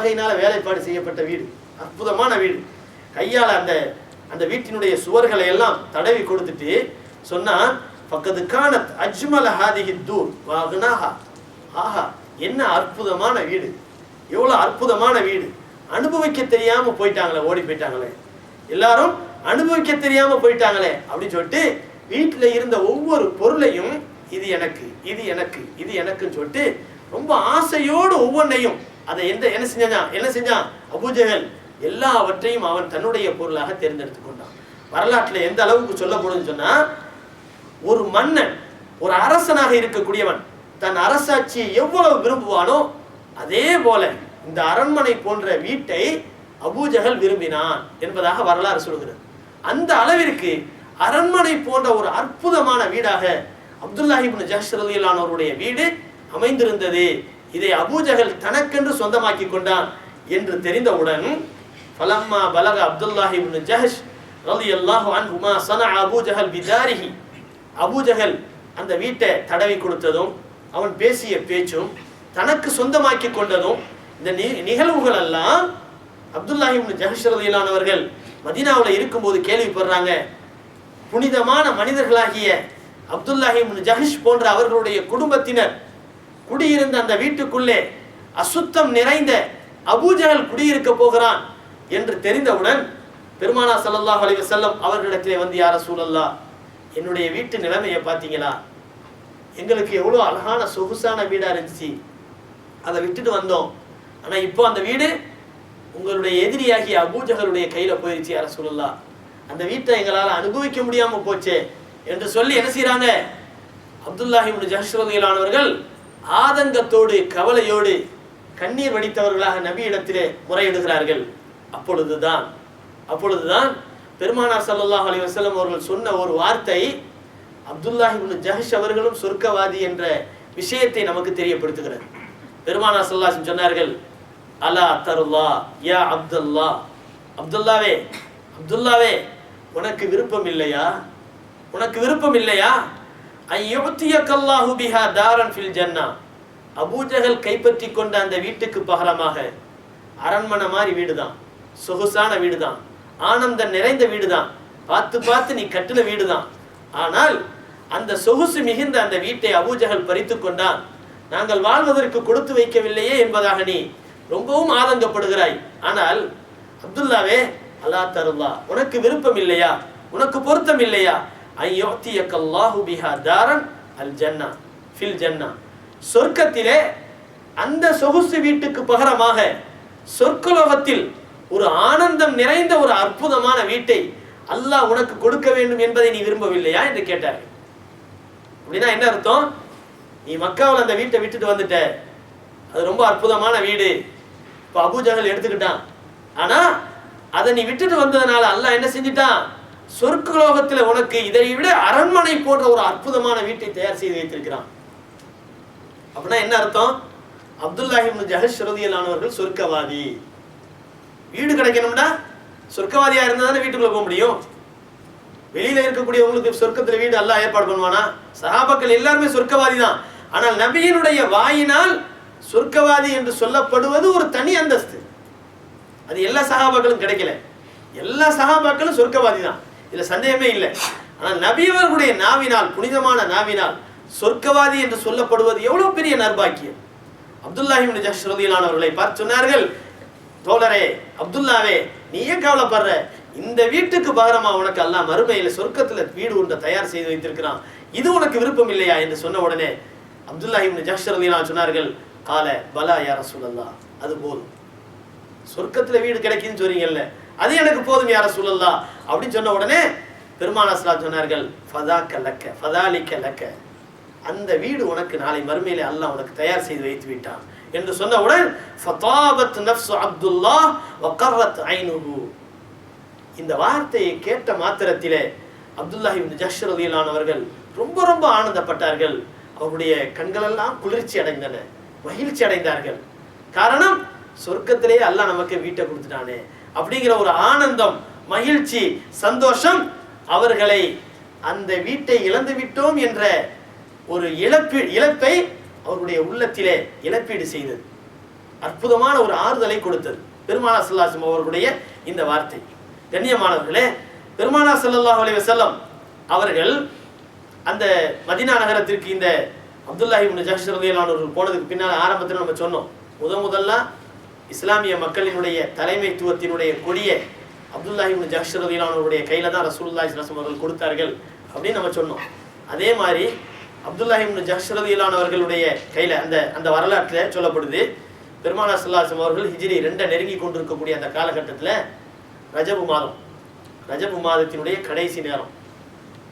பலகையினால வேலைப்பாடு செய்யப்பட்ட வீடு. அற்புதமான வீடு. கையால் அந்த அந்த வீட்டினுடைய சுவர்களை எல்லாம் தடவி கொடுத்துட்டு சொன்னா பக்கத்து காணத் அஜ்மல ஹாதிஹி தூர் வாகுனாஹா ஆஹா என்ன அற்புதமான வீடு. எவ்வளவு அற்புதமான வீடு. அனுபவிக்க தெரியாம போயிட்டாங்களே ஓடி போயிட்டாங்களே. எல்லாரும் அனுபவிக்க தெரியாம போயிட்டாங்களே அப்படின்னு சொல்லிட்டு வீட்டில் இருந்த ஒவ்வொரு பொருளையும் இது எனக்கு இது எனக்கு இது எனக்குன்னு சொல்லிட்டு ரொம்ப ஆசையோடு ஒவ்வொன்றையும் அதை எந்த என்ன செஞ்சான்? என்ன செஞ்சான்? அபூஜகல் எல்லாவற்றையும் அவன் தன்னுடைய பொருளாக தேர்ந்தெடுத்து கொண்டான். வரலாற்றில் எந்த அளவுக்கு சொல்லப்படுதுன்னு சொன்னா ஒரு மன்னன் ஒரு அரசனாக இருக்கக்கூடியவன் தன் அரசாட்சியை எவ்வளவு விரும்புவானோ அதே போல இந்த அரண்மனை போன்ற வீட்டை அபூஜகல் விரும்பினான் என்பதாக வரலாறு சொல்கிறது. அந்த அளவிற்கு அரண்மனை போன்ற ஒரு அற்புதமான வீடாக அப்துல்லாஹிபின் ஜஹ்ரதியிலானவருடைய வீடு அமைந்திருந்தது இதை அபூஜகல் தனக்கென்று சொந்தமாக்கி கொண்டான் என்று தெரிந்தவுடன் ஃபலம்மா பலக அப்துல்லாஹிபின் ஜஹஷ் ரலியல்லாஹு அன்ஹுமா சன அபூஜஹல் பிதாரிஹி அபூஜஹல் அந்த வீட்டை தடவி கொடுத்ததும் அவன் பேசிய பேச்சும் தனக்கு சொந்தமாக்கி கொண்டதும் இந்த நிகழ்வுகள் எல்லாம் அப்துல்லாஹிபின் ஜஹஷ் ரலியல்லானவர்கள் மதீனாவில் இருக்கும்போது கேள்விப்படுறாங்க. புனிதமான மனிதர்களாகிய அப்துல்லாஹிபின் ஜஹஷ் போன்ற அவர்களுடைய குடும்பத்தினர் குடியிருந்த அந்த வீட்டுக்குள்ளே அசுத்தம் நிறைந்த அபூஜகல் குடியிருக்க போகிறான் என்று தெரிந்தவுடன் பெருமானா சல்லாஹ் அலைஹி செல்லம் அவர்களிடத்திலே வந்து யார சூழல்லா என்னுடைய வீட்டு நிலைமையை பார்த்தீங்களா? எங்களுக்கு எவ்வளோ அழகான சொகுசான வீடாக இருந்துச்சு. அதை விட்டுட்டு வந்தோம். ஆனால் இப்போ அந்த வீடு உங்களுடைய எதிரியாகிய அபூஜகளுடைய கையில் போயிருச்சு யார சூழல்லா அந்த வீட்டை எங்களால் அனுபவிக்க முடியாமல் போச்சே என்று சொல்லி என்ன செய்கிறாங்க அப்துல்லாஹிபின் ஜஹஸ்ரதியிலானவர்கள் ஆதங்கத்தோடு கவலையோடு கண்ணீர் வடித்தவர்களாக நபியிடத்திலே முறையிடுகிறார்கள். அப்பொழுதுதான் அப்பொழுதுதான் பெருமானார் சல்லாஹ் அலி வசலம் அவர்கள் சொன்ன ஒரு வார்த்தை அப்துல்லாஹிபின் ஜஹஷ் அவர்களும் சொர்க்கவாதி என்ற விஷயத்தை நமக்கு தெரியப்படுத்துகிறது. பெருமானார் ஸல்லல்லாஹு சொன்னார்கள் அலா தருல்லா யா அப்துல்லா. அப்துல்லாவே அப்துல்லாவே உனக்கு விருப்பம் இல்லையா? உனக்கு விருப்பம் இல்லையா? ஐயுத்தியக்கல்லாஹு பிஹா தாரன் ஃபில் ஜன்னா. அபூஜஹல் கைப்பற்றி கொண்ட அந்த வீட்டுக்கு பகரமாக அரண்மனை மாதிரி வீடுதான் சொகுசான வீடுதான் ஆனந்தம் நிறைந்த வீடுதான் பார்த்து பார்த்து நீ கட்டின வீடுதான். ஆனால் அந்த சொகுசு மிகுந்த அந்த வீட்டை அபூஜகல் பறித்து கொண்டான். நாங்கள் வாழ்வதற்கு கொடுத்து வைக்கவில்லையே என்பதாக நீ ரொம்பவும் ஆதங்கப்படுகிறாய். ஆனால் அப்துல்லாவே அல்லா தருல்லா உனக்கு விருப்பம் இல்லையா? உனக்கு பொருத்தம் இல்லையா? ஐயோத்தியக்கல்லாஹு பிஹா தாரன் அல் ஜன்னா ஃபில் ஜன்னா சொர்க்கத்திலே அந்த சொகுசு வீட்டுக்கு பகரமாக சொர்க்கலோகத்தில் ஒரு ஆனந்தம் நிறைந்த ஒரு அற்புதமான வீட்டை அல்லாஹ் உனக்கு கொடுக்க வேண்டும் என்பதை நீ விரும்பவில்லையா என்று கேட்டார். அப்படின்னா என்ன அர்த்தம்? நீ மக்காவில் அந்த வீட்டை விட்டுட்டு வந்துட்ட. அது ரொம்ப அற்புதமான வீடு. இப்போ அபூஜகல் எடுத்துக்கிட்டான். ஆனால் அதை நீ விட்டுட்டு வந்ததுனால அல்லாஹ் என்ன செஞ்சிட்டான்? சொர்க்கலோகத்தில் உனக்கு இதை விட அரண்மனை போன்ற ஒரு அற்புதமான வீட்டை தயார் செய்து வைத்திருக்கிறான். அப்படின்னா என்ன அர்த்தம்? அப்துல்லாஹிம் ஜஹஷ் ரதியலானவர்கள் சொர்க்கவாதி. வீடு கிடைக்கணும்னா சொர்க்கவாதியா இருந்தா தானே வீட்டுக்குள்ள போக முடியும். வெளியில இருக்கக்கூடியவங்களுக்கு சொர்க்கத்துல வீடு எல்லாம் ஏற்பாடு பண்ணுவானா? சகாபாக்கள் எல்லாருமே சொர்க்கவாதி தான் ஆனால் நபியினுடைய வாயினால் சொர்க்கவாதி என்று சொல்லப்படுவது ஒரு தனி அந்தஸ்து. அது எல்லா சகாபாக்களும் கிடைக்கல. எல்லா சகாபாக்களும் சொர்க்கவாதி தான் இதுல சந்தேகமே இல்லை. ஆனால் நபியவர்களுடைய நாவினால் புனிதமான நாவினால் சொர்க்கவாதி என்று சொல்லப்படுவது எவ்வளவு பெரிய நர்பாக்கியம் அப்துல்லாஹிபின் ஜஹ் ரலியல்லானவர்களை பார்த்து சொன்னார்கள் தோழரே அப்துல்லாவே நீ ஏன் கவலைப்படுற? இந்த வீட்டுக்கு பகரமா உனக்கு அல்லா மறுமையில சொர்க்கத்துல வீடு ஒன்றை தயார் செய்து வைத்திருக்கிறான். இது உனக்கு விருப்பம் இல்லையா? என்று சொன்ன உடனே அப்துல்லாஹிபின் ஜஹ் ரலியல்லாஹு சொன்னார்கள் கால பலா யார சொல்லலாம் அது போதும். சொர்க்கத்துல வீடு கிடைக்குன்னு சொல்றீங்கல்ல அது எனக்கு போதும் யார சொல்லலாம் அப்படின்னு சொன்ன உடனே பெருமானா சொன்னார்கள் ஃபதாக்க லக்க ஃபதாலிக்க லக்க. அந்த வீடு உனக்கு நாளை மறுமையிலே அல்லாஹ் உனக்கு தயார் செய்து வைத்து விட்டான். என்று சொன்னவுடன் ஃபதாபத் நஃப்சு அப்துல்லா வக்கரத் ஐனுஹு. இந்த வார்த்தையை கேட்ட மாத்திரத்திலே அப்துல்லாஹ் இப்னு ஜஹ்ஷ் ரலியல்லாஹு அவர்கள் ரொம்ப ரொம்ப ஆனந்தப்பட்டார்கள். அவருடைய கண்களெல்லாம் குளிர்ச்சி அடைந்தன மகிழ்ச்சி அடைந்தார்கள். காரணம் சொர்க்கத்திலேயே அல்லாஹ் நமக்கு வீட்டை கொடுத்துட்டானே. அப்படிங்கிற ஒரு ஆனந்தம் மகிழ்ச்சி சந்தோஷம் அவர்களை அந்த வீட்டை இழந்து விட்டோம் என்ற ஒரு இழப்பி இழப்பை அவருடைய உள்ளத்திலே இழப்பீடு செய்தது. அற்புதமான ஒரு ஆறுதலை கொடுத்தது. பெருமானா சல்லாசம் அவர்களுடைய இந்த வார்த்தை. கண்ணியமானவர்களே பெருமானா ஸல்லல்லாஹு அலி வசல்லம் அவர்கள் அந்த மதினா நகரத்திற்கு இந்த அப்துல்லாஹி இப்னு ஜஹ்ஷ் போனதுக்கு பின்னால் ஆரம்பத்தில் நம்ம சொன்னோம். முத முதல்ல இஸ்லாமிய மக்களினுடைய தலைமைத்துவத்தினுடைய கொடியை அப்துல்லாஹி இப்னு ஜஹ்ஷ் கையில் கையில தான் ரசூலுல்லாஹி ஸல்லல்லாஹு அவர்கள் கொடுத்தார்கள் அப்படின்னு நம்ம சொன்னோம். அதே மாதிரி அப்துல்லாஹி ஜஹர் ஜஹ்ஷ் கையில் கையில அந்த அந்த வரலாற்றில் சொல்லப்படுது பெருமானா ஸல்லல்லாஹு அவர்கள் ஹிஜிரி ரெண்டை நெருங்கி கொண்டிருக்கக்கூடிய அந்த காலகட்டத்தில் ரஜபு மாதம் ரஜபு மாதத்தினுடைய கடைசி நேரம்.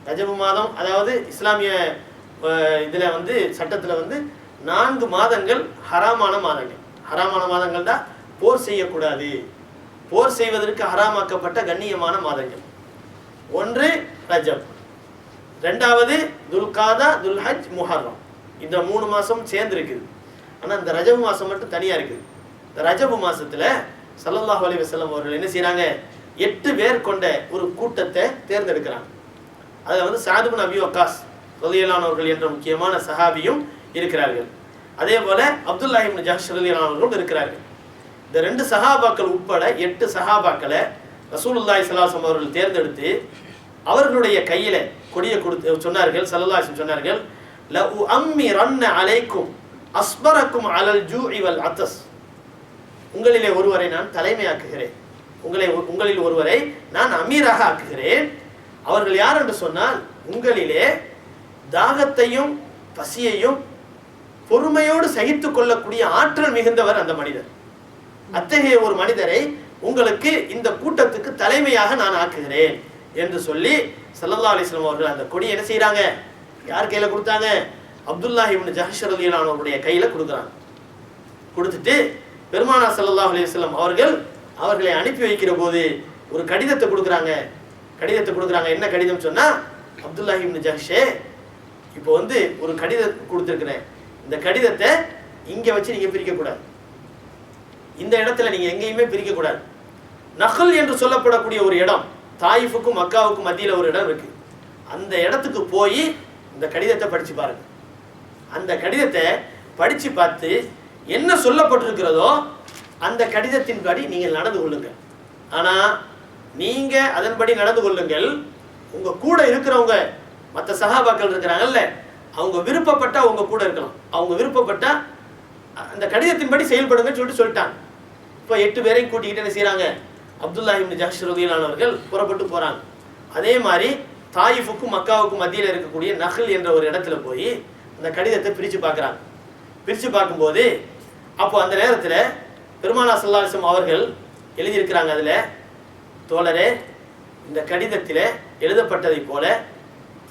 ரஜபு மாதம் அதாவது இஸ்லாமிய இதில் வந்து சட்டத்தில் வந்து நான்கு மாதங்கள் ஹராமான மாதங்கள். ஹராமான மாதங்கள் தான் போர் செய்யக்கூடாது. போர் செய்வதற்கு ஹராமாக்கப்பட்ட கண்ணியமான மாதங்கள். ஒன்று ரஜப். ரெண்டாவது துல்காதா துல்ஹஜ் முஹர்ரம். இந்த மூணு மாதம் சேர்ந்து இருக்குது ஆனால் இந்த ரஜபு மாதம் மட்டும் தனியாக இருக்குது. இந்த ரஜபு மாதத்தில் சல்லல்லாஹ் அலி வசலம் அவர்கள் என்ன செய்கிறாங்க எட்டு பேர் கொண்ட ஒரு கூட்டத்தை தேர்ந்தெடுக்கிறாங்க. அதில் வந்து சாதுபின் அபி வக்காஸ் தொழிலானவர்கள் என்ற முக்கியமான சஹாபியும் இருக்கிறார்கள். அதே போல அப்துல்லாஹிம் இப்னு ஜஹ்ஷ் இருக்கிறார்கள். இந்த ரெண்டு சஹாபாக்கள் உட்பட எட்டு சஹாபாக்களை ரசூலுல்லாய் சலாசம் அவர்கள் தேர்ந்தெடுத்து அவர்களுடைய கையில கொடியை கொடுத்து சொன்னார்கள் ஸல்லல்லாஹு சொன்னார்கள் ல உ அம்மி ரன்ன அலைக்கும் அஸ்பரக்கும் அலல் ஜூ இவல் அத்தஸ். உங்களிலே ஒருவரை நான் தலைமையாக்குகிறேன். உங்களை உங்களில் ஒருவரை நான் அமீராக ஆக்குகிறேன். அவர்கள் யார் என்று சொன்னால் உங்களிலே தாகத்தையும் பசியையும் பொறுமையோடு சகித்துக் கொள்ளக்கூடிய ஆற்றல் மிகுந்தவர் அந்த மனிதர். அத்தகைய ஒரு மனிதரை உங்களுக்கு இந்த கூட்டத்துக்கு தலைமையாக நான் ஆக்குகிறேன் என்று சொல்லி சல்லல்லா அலிஸ்லாம் அவர்கள் அந்த கொடி என்ன செய்கிறாங்க யார் கையில கொடுத்தாங்க? அப்துல்லாஹி இப்னு ஜஹ்ஷ் ரலியல்லாஹு அவருடைய கையில கொடுக்குறாங்க. கொடுத்துட்டு பெருமானா சல்லல்லா அலிஸ்லாம் அவர்கள் அவர்களை அனுப்பி வைக்கிற போது ஒரு கடிதத்தை கொடுக்குறாங்க. கடிதத்தை கொடுக்குறாங்க. என்ன கடிதம் சொன்னா அப்துல்லாஹி இப்னு ஜஹ்ஷே இப்போ வந்து ஒரு கடிதம் கொடுத்துருக்குறேன். இந்த கடிதத்தை இங்கே வச்சு நீங்கள் பிரிக்கக்கூடாது இந்த இடத்துல நீங்கள் எங்கேயுமே பிரிக்கக்கூடாது நகல் என்று சொல்லப்படக்கூடிய ஒரு இடம் தாயிஃபுக்கும் மக்காவுக்கும் மத்தியில் ஒரு இடம் இருக்கு. அந்த இடத்துக்கு போய் இந்த கடிதத்தை படித்து பாருங்க. அந்த கடிதத்தை படித்து பார்த்து என்ன சொல்லப்பட்டிருக்கிறதோ அந்த கடிதத்தின்படி நீங்கள் நடந்து கொள்ளுங்கள். ஆனால் நீங்கள் அதன்படி நடந்து கொள்ளுங்கள். உங்கள் கூட இருக்கிறவங்க மற்ற சகாபாக்கள் இருக்கிறாங்கல்ல அவங்க விருப்பப்பட்டா அவங்க கூட இருக்கலாம். அவங்க விருப்பப்பட்டா அந்த கடிதத்தின்படி செயல்படுங்கன்னு சொல்லிட்டு சொல்லிட்டாங்க. இப்போ எட்டு பேரையும் கூட்டிக்கிட்டு என்ன செய்கிறாங்க அப்துல்லாஹிம் இப்னு ஜஹ்ஷ் புறப்பட்டு போகிறாங்க அதே மாதிரி தாயிஃபுக்கும் மக்காவுக்கும் மத்தியில் இருக்கக்கூடிய நகல் என்ற ஒரு இடத்துல போய் அந்த கடிதத்தை பிரித்து பார்க்குறாங்க. பிரித்து பார்க்கும்போது அப்போ அந்த நேரத்தில் பெருமானா சல்லாசம் அவர்கள் எழுதியிருக்கிறாங்க அதில் தோழரே இந்த கடிதத்தில் எழுதப்பட்டதைப் போல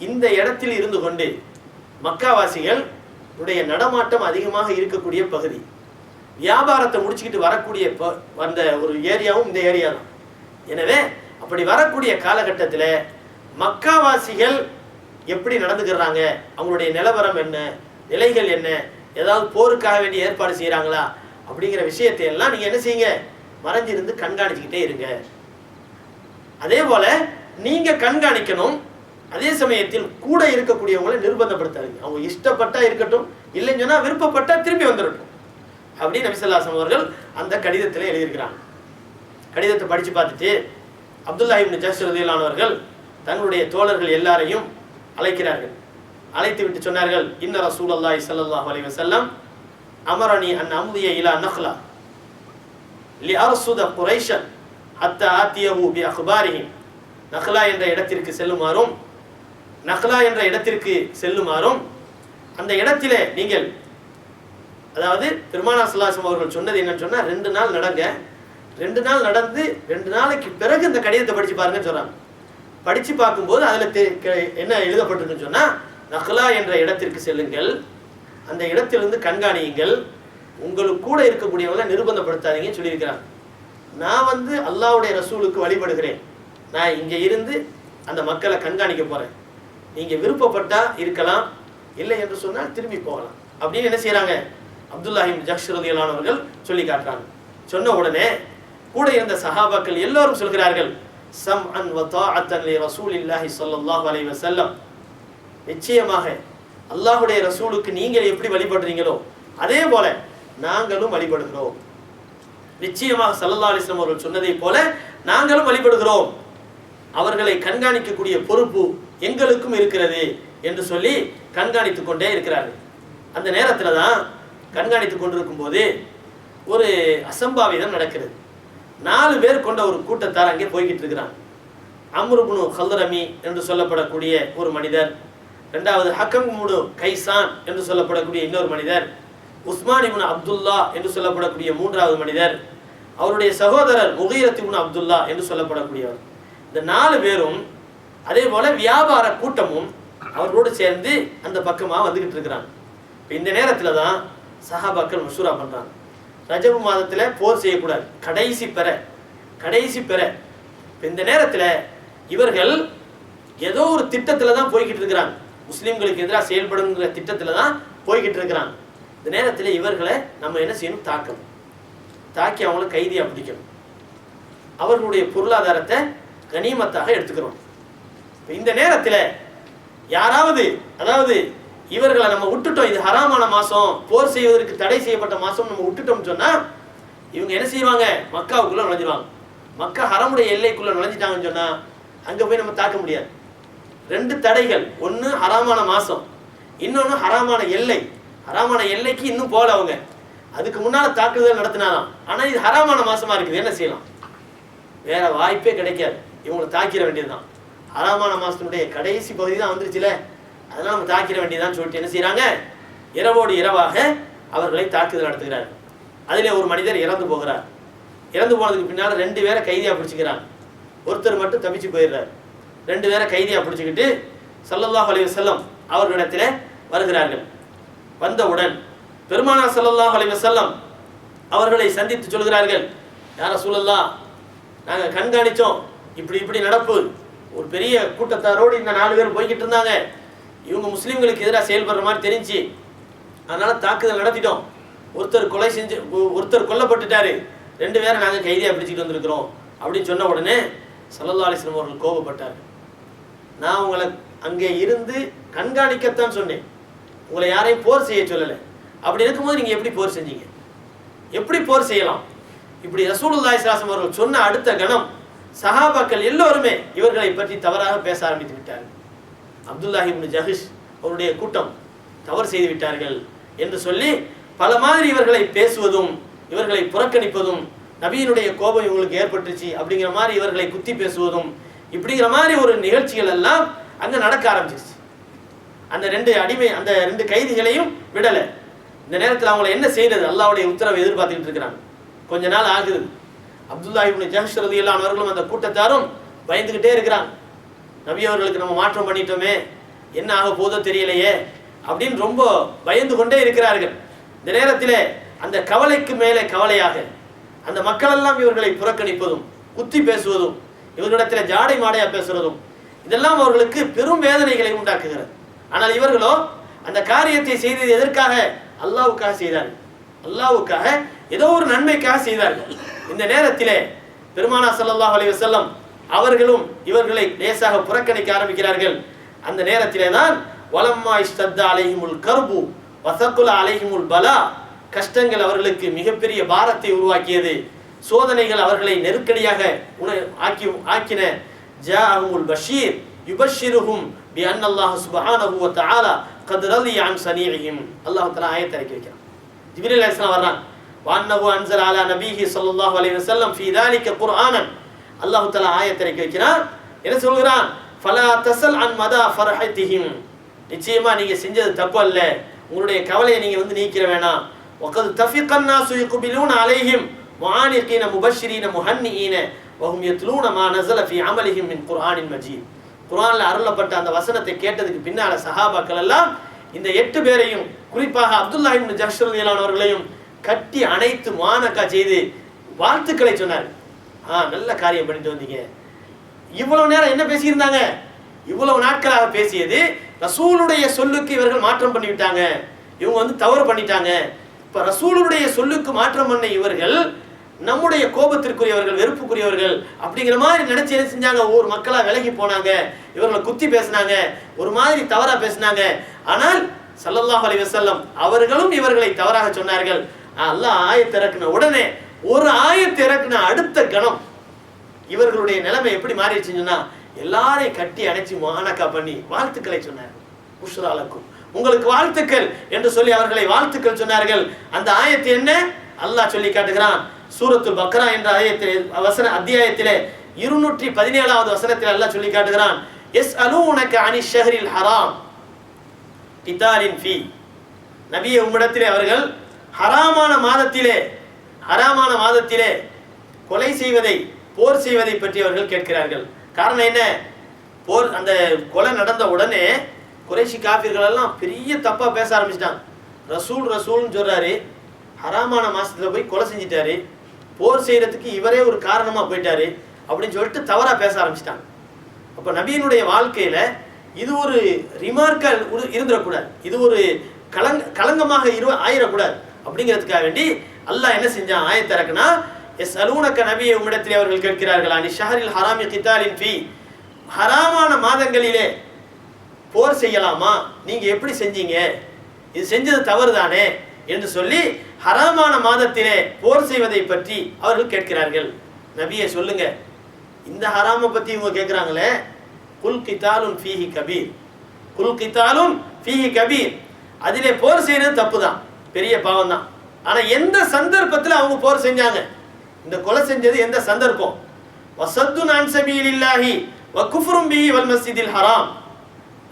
இந்த இடத்தில் இருந்து கொண்டு மக்காவாசிகள் உடைய நடமாட்டம் அதிகமாக இருக்கக்கூடிய பகுதி. வியாபாரத்தை முடிச்சுக்கிட்டு வரக்கூடிய ப- அந்த ஒரு ஏரியாவும் இந்த ஏரியா தான். எனவே அப்படி வரக்கூடிய காலகட்டத்தில் மக்காவாசிகள் எப்படி நடந்துக்கிறாங்க? அவங்களுடைய நிலவரம் என்ன? நிலைகள் என்ன? ஏதாவது போருக்காக வேண்டிய ஏற்பாடு செய்கிறாங்களா அப்படிங்கிற விஷயத்தை எல்லாம் நீங்கள் என்ன செய்யுங்க? மறைஞ்சிருந்து கண்காணிச்சுக்கிட்டே இருங்க. அதே போல நீங்கள் கண்காணிக்கணும். அதே சமயத்தில் கூட இருக்கக்கூடியவங்களை நிர்பந்தப்படுத்தாதீங்க. அவங்க இஷ்டப்பட்டா இருக்கட்டும் இல்லைன்னு சொன்னா விருப்பப்பட்டா திரும்பி வந்துடட்டும் அப்படின்னு நபிசல்லாசம் அவர்கள் அந்த கடிதத்தில் எழுதியிருக்கிறாங்க. கடிதத்தை படித்து பார்த்துட்டு அப்துல்லா இப்னு ஜஹ்ஷ் தங்களுடைய தோழர்கள் எல்லாரையும் அழைக்கிறார்கள். அழைத்து விட்டு சொன்னார்கள் இன்ன ரசூலல்லாஹி சல்லாஹ் அலைஹி செல்லம் அமரணி அன் அமுதிய இலா நஹ்லா லிஅர்சுத குரைஷன் அத்த ஆத்தியஹு பி அக்பாரிஹிம் நஹ்லா என்ற இடத்திற்கு செல்லுமாறும் நக்லா என்ற இடத்திற்கு செல்லுமாறும் அந்த இடத்திலே நீங்கள் அதாவது பெருமானா சல்லாசம் அவர்கள் சொன்னது என்னன்னு சொன்னா ரெண்டு நாள் நடங்க. ரெண்டு நாள் நடந்து ரெண்டு நாளைக்கு பிறகு இந்த கடிதத்தை படிச்சு பாருங்கன்னு சொல்றாங்க. படிச்சு பார்க்கும்போது அதுல க- என்ன எழுதப்பட்டிருக்குன்னு சொன்னா நக்லா என்ற இடத்திற்கு செல்லுங்கள். அந்த இடத்திலிருந்து கண்காணியுங்கள். உங்களுக்கு கூட இருக்கக்கூடியவங்களை நிர்பந்தப்படுத்தாதீங்கன்னு சொல்லியிருக்கிறாங்க. நான் வந்து அல்லாவுடைய ரசூலுக்கு வழிபடுகிறேன். நான் இங்க இருந்து அந்த மக்களை கண்காணிக்க போறேன். நீங்கள் விருப்பப்பட்டா இருக்கலாம் இல்லை என்று சொன்னால் திரும்பி போகலாம். அப்படின்னு என்ன செய்கிறாங்க அப்துல்லாஹிம் ஜக்ஷரதியலானவர்கள் சொல்லி காட்டுறாங்க. சொன்ன உடனே கூட இருந்த சஹாபாக்கள் எல்லோரும் சொல்கிறார்கள் சம் அன் வத்தாஅத்தன் லி ரசூலில்லாஹி ஸல்லல்லாஹு அலைஹி வஸல்லம். நிச்சயமாக அல்லாஹ்வுடைய ரசூலுக்கு நீங்கள் எப்படி வழிபடுறீங்களோ அதே போல நாங்களும் வழிபடுகிறோம். நிச்சயமாக சல்லல்லா அலிஸ்லாம் அவர்கள் சொன்னதை போல நாங்களும் வழிபடுகிறோம். அவர்களை கண்காணிக்கக்கூடிய பொறுப்பு எங்களுக்கும் இருக்கிறது என்று சொல்லி கண்காணித்து கொண்டே இருக்கிறார்கள். அந்த நேரத்தில் தான் கண்காணித்துக் கொண்டிருக்கும் போது ஒரு அசம்பாவிதம் நடக்கிறது. நாலு பேர் கொண்ட ஒரு கூட்டத்தார் அங்கே போய்கிட்டு இருக்கிறான். அம்ருபுனு ஹல்ரமி என்று சொல்லப்படக்கூடிய ஒரு மனிதர் ரெண்டாவது ஹக்கம்முனு கைசான் என்று சொல்லப்படக்கூடிய இன்னொரு மனிதர் உஸ்மான் இப்னு அப்துல்லா என்று சொல்லப்படக்கூடிய மூன்றாவது மனிதர் அவருடைய சகோதரர் முகீரத் இப்னு அப்துல்லா என்று சொல்லப்படக்கூடியவர். இந்த நாலு பேரும் அதே போல வியாபார கூட்டமும் அவர்களோடு சேர்ந்து அந்த பக்கமாக வந்துகிட்டு இருக்கிறாங்க. இப்போ இந்த நேரத்தில் தான் சஹாபாக்கள் மசூரா பண்ணுறாங்க ரஜபு மாதத்தில் போர் செய்யக்கூடாது. கடைசி பெற கடைசி பெற. இப்போ இந்த நேரத்தில் இவர்கள் ஏதோ ஒரு திட்டத்தில் தான் போய்கிட்டு இருக்கிறாங்க. முஸ்லீம்களுக்கு எதிராக செயல்படுங்கிற திட்டத்தில் தான் போய்கிட்டு இருக்கிறாங்க. இந்த நேரத்தில் இவர்களை நம்ம என்ன செய்யணும்? தாக்கணும். தாக்கி அவங்கள கைதியாக பிடிக்கணும். அவர்களுடைய பொருளாதாரத்தை கனிமத்தாக எடுத்துக்கிறோம். இந்த நேரத்தில் யாராவது அதாவது இவர்களை நம்ம விட்டுட்டோம் இது ஹராமான மாசம் போர் செய்வதற்கு தடை செய்யப்பட்ட மாசம் நம்ம விட்டுட்டோம்னு சொன்னா இவங்க என்ன செய்வாங்க? மக்காவுக்குள்ள நுழைஞ்சிருவாங்க. மக்கா ஹரமுடைய எல்லைக்குள்ள நுழைஞ்சிட்டாங்கன்னு சொன்னா அங்க போய் நம்ம தாக்க முடியாது. ரெண்டு தடைகள். ஒன்று ஹராமான மாசம் இன்னொன்று ஹராமான எல்லை. ஹராமான எல்லைக்கு இன்னும் போகல அவங்க. அதுக்கு முன்னால தாக்குதல் நடத்தினாலாம் ஆனா இது ஹராமான மாசமா இருக்குது. என்ன செய்யலாம்? வேற வாய்ப்பே கிடைக்காது. இவங்களை தாக்கிட வேண்டியதுதான். ஹராமான மாசத்தினுடைய கடைசி பகுதி தான் வந்துருச்சுல. அதெல்லாம் நம்ம தாக்கிட வேண்டியதான்னு சொல்லிட்டு என்ன செய்யறாங்க இரவோடு இரவாக அவர்களை தாக்குதல் நடத்துகிறார் அதிலே ஒரு மனிதர் இறந்து போகிறார். இறந்து போனதுக்கு பின்னால் ரெண்டு பேரை கைதியாக பிடிச்சிக்கிறாங்க. ஒருத்தர் மட்டும் தப்பிச்சு போயிடுறார். ரெண்டு பேரை கைதியாக பிடிச்சிக்கிட்டு சல்லல்லாஹ் அலைஹி வஸல்லம் அவர்களிடத்தில் வருகிறார்கள். வந்தவுடன் பெருமானா சல்லல்லாஹ் அலைஹி செல்லம் அவர்களை சந்தித்து சொல்கிறார்கள் யார சூழல்லா நாங்கள் கண்காணித்தோம் இப்படி இப்படி நடப்பு. ஒரு பெரிய கூட்டத்தாரோடு இந்த நாலு பேர் போய்கிட்டு இருந்தாங்க. இவங்க முஸ்லீம்களுக்கு எதிராக செயல்படுற மாதிரி தெரிஞ்சு. அதனால தாக்குதல் நடத்திட்டோம். ஒருத்தர் கொலை செஞ்சு ஒருத்தர் கொல்லப்பட்டுட்டாரு. ரெண்டு பேரை நாங்கள் கைதியாக பிடிச்சிட்டு வந்திருக்கிறோம். அப்படின்னு சொன்ன உடனே சல்லல்லா அலிஸ்லாம் அவர்கள் கோபப்பட்டார். நான் உங்களை அங்கே இருந்து கண்காணிக்கத்தான் சொன்னேன். உங்களை யாரையும் போர் செய்ய சொல்லலை. அப்படி இருக்கும்போது நீங்கள் எப்படி போர் செஞ்சீங்க? எப்படி போர் செய்யலாம்? இப்படி ரசூலுல்லாஹி ஸல்லல்லாஹு அவர்கள் சொன்ன அடுத்த கணம் சஹாபாக்கள் எல்லோருமே இவர்களை பற்றி தவறாக பேச ஆரம்பித்து விட்டார்கள். அப்துல்லாஹி இப்னு ஜஹிஷ் அவருடைய கூட்டம் தவறு செய்து விட்டார்கள் என்று சொல்லி பல மாதிரி இவர்களை பேசுவதும் இவர்களை புறக்கணிப்பதும் நபியினுடைய கோபம் இவங்களுக்கு ஏற்பட்டுச்சு அப்படிங்கிற மாதிரி இவர்களை குத்தி பேசுவதும் இப்படிங்கிற மாதிரி ஒரு நிகழ்ச்சிகள் எல்லாம் அங்கே நடக்க ஆரம்பிச்சிருச்சு. அந்த ரெண்டு அடிமை அந்த ரெண்டு கைதிகளையும் விடலை. இந்த நேரத்தில் அவங்களை என்ன செய்யறது அல்லாவுடைய உத்தரவை எதிர்பார்த்துக்கிட்டு இருக்கிறாங்க. கொஞ்ச நாள் ஆகுது. அப்துல்லா இப்னு ஜஹஷ் ரலியல்லாஹு அவர்களும் அந்த கூட்டத்தாரும் பயந்துகிட்டே இருக்கிறாங்க. நபி அவர்களுக்கு நம்ம மாற்றம் பண்ணிட்டோமே என்ன ஆக போதோ தெரியலையே அப்படின்னு ரொம்ப பயந்து கொண்டே இருக்கிறார்கள். இந்த நேரத்தில் அந்த கவலைக்கு மேலே கவலையாக அந்த மக்களெல்லாம் இவர்களை புறக்கணிப்பதும் குத்தி பேசுவதும் இவர்களிடத்தில் ஜாடை மாடையாக பேசுறதும் இதெல்லாம் அவர்களுக்கு பெரும் வேதனைகளை உண்டாக்குகிறது. ஆனால் இவர்களோ அந்த காரியத்தை செய்தது எதற்காக? அல்லாவுக்காக செய்தார்கள். அல்லாவுக்காக ஏதோ ஒரு நன்மைக்காக செய்தார்கள். இந்த நேரத்திலே பெருமானா சல்லாஹ் அலி வசல்லம் அவர்களும் இவர்களை லேசாக புறக்கணிக்க ஆரம்பிக்கிறார்கள். அந்த நேரத்திலே தான் வலம்மா இஷ்டத்த அலைஹிமுல் கர்பு வசக்குல அலைஹிமுல் பலா கஷ்டங்கள் அவர்களுக்கு மிகப்பெரிய பாரத்தை உருவாக்கியது. சோதனைகள் அவர்களை நெருக்கடியாக உண ஆக்கி ஆக்கின. ஜா அஹமுல் பஷீர் யுபஷிருஹும் பி அன் அல்லாஹ் சுபஹானஹு வ தஆலா கத் அன் சனீஇஹிம் அல்லாஹ் தஆலா ஆயத்தை இறக்கி வைக்கிறான். ஜிப்ரீல் அலைஹிஸ்ஸலாம் வர்றான். வான்னகு அன்சல் ஆலா நபிஹி சல்லாஹ் அலி வசல்லம் ஃபி தாலிக்க குர்ஆனன் அல்லாஹு தலா ஆயத்திரைக்கு வைக்கிறான் என்ன சொல்கிறான் ஃபலா தசல் அன் மதா ஃபர்ஹத்திஹிம் நிச்சயமா நீங்க செஞ்சது தப்பு அல்ல. உங்களுடைய கவலையை நீங்க வந்து நீக்கிற வேணாம். ஒக்கது தஃபிகன்னா சுயகுபிலூன் அலைஹிம் முஆனிகீன முபஷ்ஷிரீன முஹன்னிஈன வஹும் யத்லூன மா நஸல ஃபீ அமலிஹிம் மின் குர்ஆனின் மஜீத் குர்ஆன்ல அருளப்பட்ட அந்த வசனத்தை கேட்டதுக்கு பின்னால சஹாபாக்கள் எல்லாம் இந்த எட்டு பேரையும் குறிப்பாக அப்துல்லாஹிபின் ஜஹ்ஷர் அவர்களையும் கட்டி அனைத்து மானக்கா செய்து வாழ்த்துக்களை சொன்னார். ஆ நல்ல காரியம் பண்ணிட்டு வந்தீங்க. இவ்வளவு நேரம் என்ன பேசியிருந்தாங்க? இவ்வளவு நாட்களாக பேசியது ரசூலுடைய சொல்லுக்கு இவர்கள் மாற்றம் பண்ணிவிட்டாங்க இவங்க வந்து தவறு பண்ணிட்டாங்க. இப்ப ரசூலுடைய சொல்லுக்கு மாற்றம் பண்ண இவர்கள் நம்முடைய கோபத்திற்குரியவர்கள் வெறுப்புக்குரியவர்கள் அப்படிங்கிற மாதிரி நினைச்சு என்ன செஞ்சாங்க? ஒவ்வொரு மக்களா விலகி போனாங்க. இவர்களை குத்தி பேசினாங்க. ஒரு மாதிரி தவறா பேசினாங்க. ஆனால் சல்லல்லாஹ் அலி வசல்லம் அவர்களும் இவர்களை தவறாக சொன்னார்கள். அல்லாஹ் ஆயத்திறக்கின உடனே ஒரு ஆயத்தை இறக்குன அடுத்த கணம் இவர்களுடைய நிலைமை எப்படி மாறிடுச்சுன்னா எல்லாரையும் கட்டி அணைச்சி மானக்கா பண்ணி வாழ்த்துக்களை சொன்னார். புஷ்ராலக்கும் உங்களுக்கு வாழ்த்துக்கள் என்று சொல்லி அவர்களை வாழ்த்துக்கள் சொன்னார்கள். அந்த ஆயத்து என்ன? அல்லாஹ் சொல்லி காட்டுகிறான். சூரத்துல் பக்ரா என்ற ஆயத்தில் வசன அத்தியாயத்திலே இருநூற்றி பதினேழாவது வசனத்தில் அல்லாஹ் சொல்லி காட்டுகிறான். எஸ் அலு உனக்கு அணி ஷஹரில் ஹராம். கிதாலின் ஃபி. நபிய உம்மிடத்திலே அவர்கள் ஹராமான மாதத்திலே ஹராமான மாதத்திலே கொலை செய்வதை போர் செய்வதை பற்றி அவர்கள் கேட்கிறார்கள். காரணம் என்ன? போர் அந்த கொலை நடந்த உடனே குறைஷி காஃபிர்கள் எல்லாம் பெரிய தப்பாக பேச ஆரம்பிச்சிட்டாங்க. ரசூல் ரசூல்னு சொல்கிறாரு ஹராமான மாதத்தில் போய் கொலை செஞ்சிட்டாரு. போர் செய்கிறதுக்கு இவரே ஒரு காரணமாக போயிட்டாரு அப்படின்னு சொல்லிட்டு தவறாக பேச ஆரம்பிச்சிட்டாங்க. அப்போ நபியினுடைய வாழ்க்கையில் இது ஒரு ரிமார்க்கல் இருந்துடக்கூடாது. இது ஒரு கலங் கலங்கமாக இரு ஆயிடக்கூடாது. அப்படிங்கிறதுக்காக வேண்டி அல்லாஹ் என்ன செஞ்சான்? ஆயத்திறக்குனா எஸ் அலூனக்க நபியை உம்மிடத்திலே அவர்கள் கேட்கிறார்கள்? அனி ஷஹரில் ஹராமி கித்தாலின் ஃபி. ஹராமான மாதங்களிலே போர் செய்யலாமா? நீங்கள் எப்படி செஞ்சீங்க? இது செஞ்சது தவறு தானே என்று சொல்லி ஹராமான மாதத்திலே போர் செய்வதை பற்றி அவர்கள் கேட்கிறார்கள். நபியை சொல்லுங்க. இந்த ஹராமை பற்றி இவங்க கேட்குறாங்களே? குல் கித்தாலும் ஃபீஹி கபீர். குல் கித்தாலும் ஃபீஹி கபீர். அதிலே போர் செய்யறது தப்பு தான் பெரிய பாவம் தான் ஆனா எந்த சந்தர்ப்பத்தில் அவங்க போர் செஞ்சாங்க? இந்த கொலை செஞ்சது எந்த சந்தர்ப்பம்? வசத்து நான் சபீலில்லாஹி வகுஃபுரும் பிஹி வல் மஸ்ஜிதில் ஹராம்.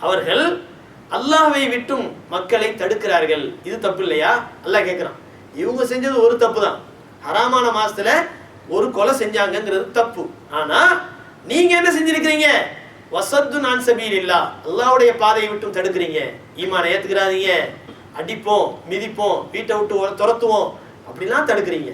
அவர்கள் அல்லாஹ்வை விட்டும் மக்களை தடுக்கிறார்கள். இது தப்பு இல்லையா? அல்லாஹ் கேட்குறான் இவங்க செஞ்சது ஒரு தப்பு தான் ஹராமான மாசத்துல ஒரு கொலை செஞ்சாங்கங்கிறது தப்பு. ஆனா நீங்க என்ன செஞ்சிருக்கிறீங்க? வசத்து நான் சபீல் இல்லா அல்லாவுடைய பாதையை விட்டும் தடுக்கிறீங்க. ஈமான ஏத்துக்கிறாதீங்க. அடிப்போம் மிதிப்போம் வீட்டை விட்டு துரத்துவோம். அப்படிலாம் தடுக்கிறீங்க.